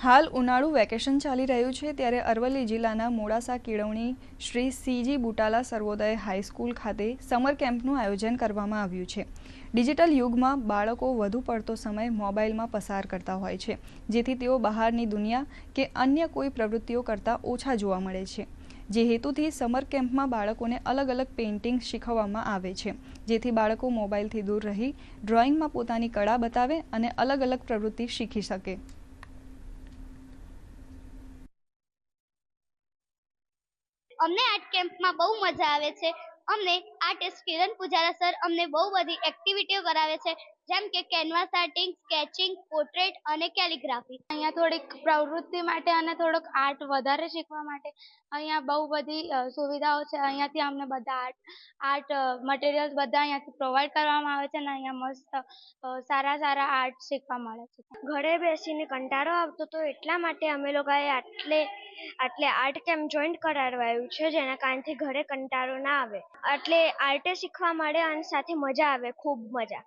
હાલ ઉનાળુ વેકેશન ચાલી રહ્યું છે ત્યારે અરવલ્લી જિલ્લાના મોડાસા કેળવણી Shri C G Butala Sarvodaya high school ખાતે સમર કેમ્પનું આયોજન કરવામાં આવ્યું છે. ડિજિટલ યુગમાં બાળકો વધુ પડતો સમય મોબાઈલમાં પસાર કરતા હોય છે, જેથી તેઓ બહારની દુનિયા કે અન્ય કોઈ પ્રવૃત્તિઓ કરતાં ઓછા જોવા મળે છે. જે હેતુથી સમર કેમ્પમાં બાળકોને અલગ અલગ પેઇન્ટિંગ શીખવવામાં આવે છે, જેથી બાળકો મોબાઈલથી દૂર રહી ડ્રોઈંગમાં પોતાની કળા બતાવે અને અલગ અલગ પ્રવૃત્તિ શીખી શકે. અમને આર્ટ કેમ્પમાં બહુ મજા આવે છે. અમને આર્ટિસ્ટ કિરણ પૂજારા સર અમને બહુ બધી એક્ટિવિટીઓ કરાવે છે. જેમ કે કેનવાસ આર્ટિંગ સ્કેચિંગ પોર્ટ્રેટ અને કેલિગ્રાફી અહીંયા થોડીક પ્રવૃત્તિ માટે અને થોડોક આર્ટ વધારે શીખવા માટે અહીંયા બહુ બધી સુવિધાઓ છે. અહીંયાથી અમને બધા આર્ટ આર્ટ મટીરિયલ્સ બધા અહીંયાથી પ્રોવાઈડ કરવામાં આવે છે અને અહીંયા મસ્ત સારા સારા આર્ટ શીખવા મળે છે. ઘરે બેસીને કંટાળો આવતો તો એટલા માટે અમે લોકોએ આટલે આટલે આર્ટ કેમ્પ જોઈન્ટ કરાવડાવ્યું છે જેના કારણથી ઘરે કંટાળો ના આવે. એટલે આર્ટે શીખવા મળે અને સાથે મજા આવે, ખૂબ મજા.